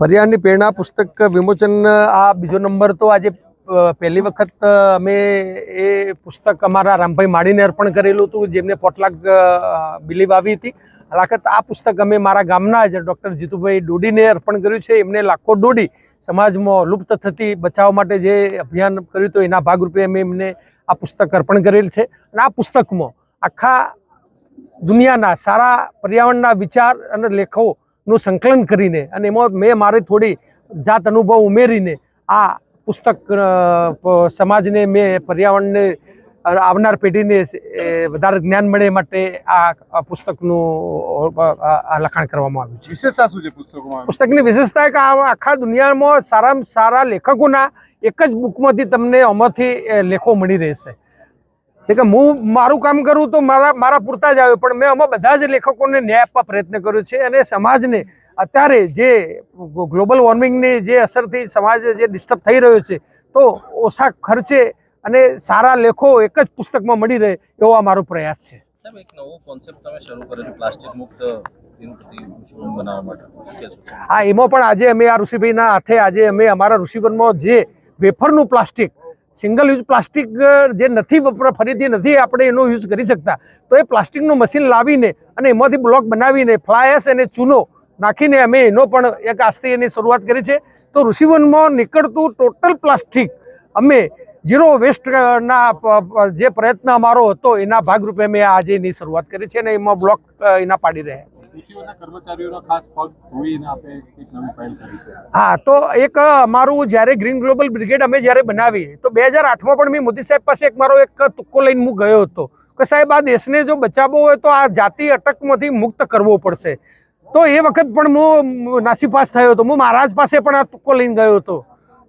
પર્યાવરણની પ્રેરણા પુસ્તક વિમોચન, આ બીજો નંબર તો આજે પહેલી વખત અમે એ પુસ્તક અમારા રામભાઈ માળીને અર્પણ કરેલું હતું, જેમને પોટલાક બિલીવ આવી હતી. હલાકત આ પુસ્તક અમે મારા ગામના જ ડૉક્ટર જીતુભાઈ ડોડીને અર્પણ કર્યું છે. એમને લાખો ડોડી સમાજમાં લુપ્ત થતી બચાવવા માટે જે અભિયાન કર્યું હતું, એના ભાગરૂપે અમે એમને આ પુસ્તક અર્પણ કરેલ છે. અને આ પુસ્તકમાં આખા દુનિયાના સારા પર્યાવરણના વિચાર અને લેખોનું સંકલન કરીને અને એમાં મેં મારી થોડી જાત અનુભવ ઉમેરીને આ પુસ્તક સમાજને મેં પર્યાવરણને આવનાર પેઢીને વધારે જ્ઞાન મળે માટે આ પુસ્તકનું લખાણ કરવામાં આવ્યું છે. વિશેષતા શું છે પુસ્તકમાં? પુસ્તકની વિશેષતા કે આખા દુનિયામાં સારામાં સારા લેખકોના એક જ બુકમાંથી તમને આમાંથી લેખો મળી રહેશે. કે હું મારું કામ કરું તો મારા મારા પૂરતા જ આવે. પણ મેં આમાં બધા જ લેખકોને ન્યાય આપવા પ્રયત્ન કર્યો છે અને સમાજને અત્યારે જે ગ્લોબલ વોર્મિંગની જે અસરથી સમાજ જે ડિસ્ટર્બ થઈ રહ્યો છે તો ઓછા ખર્ચે અને સારા લેખો એક જ પુસ્તકમાં મળી રહે એવો આ મારો પ્રયાસ છે. એક નવો કોન્સેપ્ટ તમે શરૂ કર્યો છે પ્લાસ્ટિક મુક્ત દિનપ્રતિ ઉત્સવ બનાવવા માટે. શું કહેશો હા એમાં પણ આજે અમે આ ઋષિભાઈના હાથે આજે અમે અમારા ઋષિવનમાં જે વેફરનું પ્લાસ્ટિક સિંગલ યુઝ પ્લાસ્ટિક જે નથી વપરા ફરીથી નથી આપણે એનો યુઝ કરી શકતા. તો એ પ્લાસ્ટિકનું મશીન લાવીને અને એમાંથી બ્લોક બનાવીને ફ્લાયસ અને ચૂનો નાખીને અમે એનો પણ એક આજથી એની શરૂઆત કરી છે. તો ઋષિવનમાં નીકળતું ટોટલ પ્લાસ્ટિક અમે ઝીરો વેસ્ટના જે પ્રયત્ન અમારો હતો એના ભાગરૂપે અમે આજે એની શરૂઆત કરી છે અને એમાં બ્લોક એના પાડી રહ્યા છે. હા તો એક અમારું જ્યારે ગ્રીન ગ્લોબલ બ્રિગેડ અમે જ્યારે બનાવી તો બે હજાર આઠમાં પણ મેં મોદી સાહેબ પાસે એક મારો એક તુક્કો લઈને હું ગયો હતો. કે સાહેબ આ દેશને જો બચાવવો હોય તો આ જાતિ અટકમાંથી મુક્ત કરવો પડશે. તો એ વખત પણ હું નાસીપાસ થયો હતો. હું મહારાજ પાસે પણ આ તુક્કો લઈને ગયો હતો.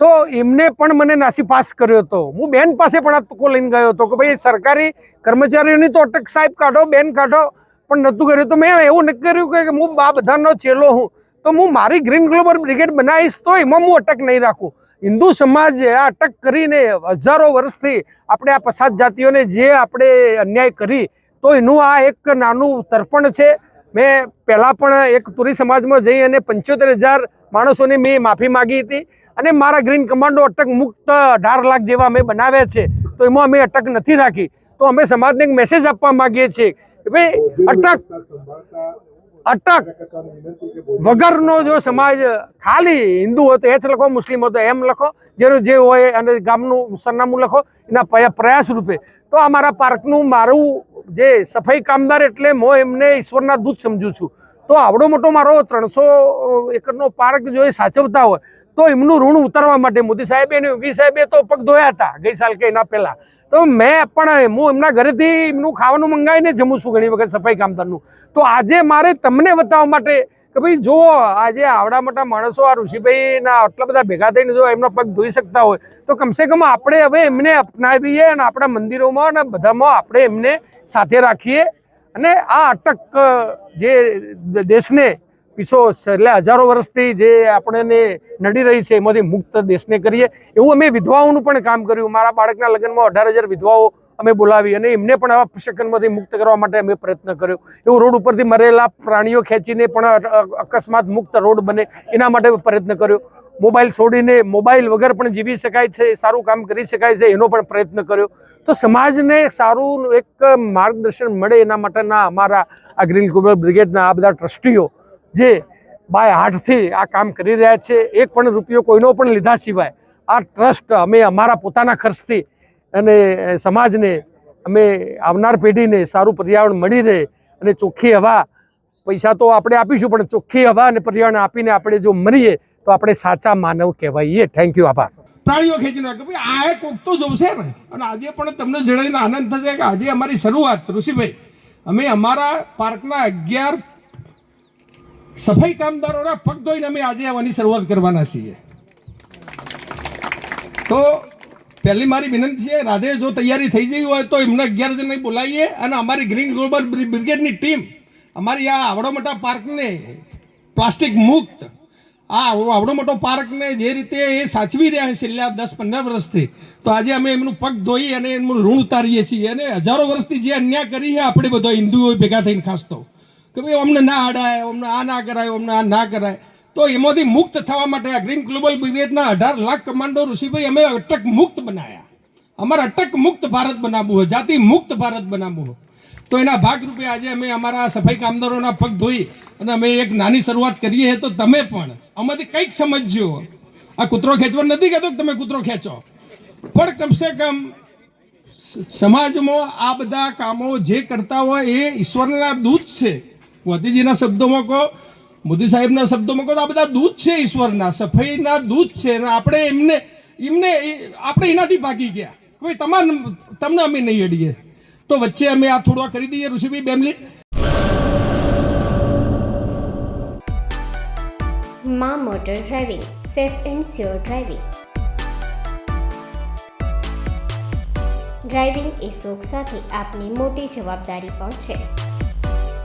તો એમને પણ મને નાસીપાસ કર્યો હતો. હું બેન પાસે પણ આ તકો લઈને ગયો હતો કે ભાઈ સરકારી કર્મચારીઓની તો અટક સાહેબ કાઢો, બેન કાઢો, પણ નહોતું કર્યું. તો મેં એવું નક્કી કર્યું કે હું આ બધાનો ચેલો હું. તો હું મારી ગ્રીન ગ્લોબલ બ્રિગેડ બનાવીશ તો એમાં હું અટક નહીં રાખું. હિન્દુ સમાજે આ અટક કરીને હજારો વર્ષથી આપણે આ પછાત જાતિઓને જે આપણે અન્યાય કરી, તો એનું આ એક નાનું તર્પણ છે. મેં પહેલાં પણ એક તુરી સમાજમાં જઈ અને પંચોતેર હજાર માણસોને મેં માફી માગી હતી અને મારા ગ્રીન કમાન્ડો અટક મુક્ત અઢાર લાખ જેવા અમે બનાવ્યા છે, તો એમાં અમે અટક નથી રાખી. તો અમે સમાજને એક મેસેજ આપવા માગીએ છીએ કે ભાઈ, અટક અટક. વગરનો જો સમાજ ખાલી હિન્દુ હોય તો જ લખો, મુસ્લિમ હોય તો એમ લખો, જેનું જે હોય અને ગામનું સરનામું લખો, એના પ્રયા- પ્રયાસ રૂપે. તો આ મારા પાર્કનું મારું જે સફાઈ કામદાર એટલે હું એમને ઈશ્વરના દૂત સમજું છું. તો આવડો મોટો મારો ત્રણસો એકરનો પાર્ક જો એ સાચવતા હોય, તો એમનું ઋણ ઉતારવા માટે મોદી સાહેબે અને યોગી સાહેબે તો પગ ધોયા હતા ગઈ સાલ કે એના પહેલાં. તો મેં પણ હું એમના ઘરેથી એમનું ખાવાનું મંગાવીને જમું છું ઘણી વખત સફાઈ કામદારનું. તો આજે મારે તમને બતાવવા માટે કે ભાઈ જુઓ, આજે આવડા મોટા માણસો, આ ઋષિભાઈના આટલા બધા ભેગા થઈને જો એમનો પગ ધોઈ શકતા હોય, તો કમસે કમ આપણે હવે એમને અપનાવીએ અને આપણા મંદિરોમાં અને બધામાં આપણે એમને સાથે રાખીએ. અને આ અટક જે દેશને પીછો છેલ્લા હજારો વર્ષથી જે આપણને નડી રહી છે, એમાંથી મુક્ત દેશને કરીએ. એવું અમે વિધવાઓનું પણ કામ કર્યું. મારા બાળકના લગ્નમાં અઢાર હજાર વિધવાઓ અમે બોલાવી અને એમને પણ આવા શકનમાંથી મુક્ત કરવા માટે અમે પ્રયત્ન કર્યો. એવું રોડ ઉપરથી મરેલા પ્રાણીઓ ખેંચીને પણ અકસ્માત મુક્ત રોડ બને એના માટે પ્રયત્ન કર્યો. મોબાઈલ છોડીને મોબાઈલ વગર પણ જીવી શકાય છે, સારું કામ કરી શકાય છે એનો પણ પ્રયત્ન કર્યો. તો સમાજને સારું એક માર્ગદર્શન મળે એના માટેના અમારા આ ગ્રીન ગ્લોબલ બ્રિગેડના આ બધા ટ્રસ્ટીઓ જે બાય હાર્ટથી આ કામ કરી રહ્યા છે. એક પણ રૂપિયો કોઈનો પણ લીધા સિવાય આ ટ્રસ્ટ અમે અમારા પોતાના ખર્ચથી અને સમાજને અમે આવનાર પેઢીને સારું પર્યાવરણ મળી રહે અને ચોખ્ખી હવા, પૈસા તો આપણે આપીશું, પણ ચોખ્ખી હવા અને પર્યાવરણ આપીને આપણે જો મરીએ, તો આપણે સાચા માનવ કહેવાઈએ. થેન્ક યુ આભાર. પ્રાણીઓ ખેંચી નાખે ભાઈ, આ એક તો જોશે ને. અને આજે પણ તમને જણાવીને આનંદ થશે કે આજે અમારી શરૂઆત, ઋષિભાઈ, અમે અમારા પાર્કના અગિયાર સફાઈ કામદારોના પગ ધોઈને અમે આજે આવવાની શરૂઆત કરવાના છીએ. તો પહેલી મારી વિનંતી છે, રાધે જો તૈયારી થઈ જઈ હોય તો એમને અગિયાર જણને બોલાવીએ અને અમારી ગ્રીન ગ્લોબલ બ્રિગેડની ટીમ, અમારી આ આવડો મોટા પાર્કને પ્લાસ્ટિક મુક્ત, આ આવડો મોટો પાર્કને જે રીતે એ સાચવી રહ્યા છે છેલ્લા દસ પંદર વર્ષથી, તો આજે અમે એમનું પગ ધોઈ અને એમનું ઋણ ઉતારીએ છીએ અને હજારો વર્ષથી જે અન્યાય કરી છે, આપણે બધા હિન્દુઓ ભેગા થઈને ખાસ તો, કે ભાઈ અમને ના અડાય, અમને આ ના કરાય, અમને આ ના કરાય તો એમાંથી મુક્ત થવા માટે આ ગ્રીન ગ્લોબલ બ્રિગેડના અઢાર લાખ કમાન્ડો ઋષિભાઈ અમે અટક મુક્ત બનાવ્યા અમારે અટક મુક્ત ભારત બનાવવું હોય, જાતિ મુક્ત ભારત બનાવવું હોય. તો એના ભાગરૂપે આજે અમે અમારા સફાઈ કામદારોના પગ ધોઈ અને અમે એક નાની શરૂઆત કરીએ તો તમે પણ આમાંથી કંઈક સમજજો. આ કૂતરો ખેંચવા નથી કહેતો તમે કૂતરો ખેંચો. પણ કમસે કમ સમાજમાં આ બધા કામો જે કરતા હોય એ ઈશ્વરના દૂત છે. મોદીજીના શબ્દોમાં કહો મોદી સાહેબના શબ્દોમાં કહો તો આ બધા દૂધ છે ઈશ્વરના, સફાઈના દૂધ છે અને આપણે એમને એમને આપણે એનાથી ભાગી ગયા. ભાઈ તમાર, તમને અમે નહીં અડીએ. તો વચ્ચે અમે આ થોડું કરી દઈએ. ઋષિભાઈ, બે minute. Motor driving, safe and sure driving. Driving એ શોખ સાથે આપની મોટી જવાબદારી પણ છે.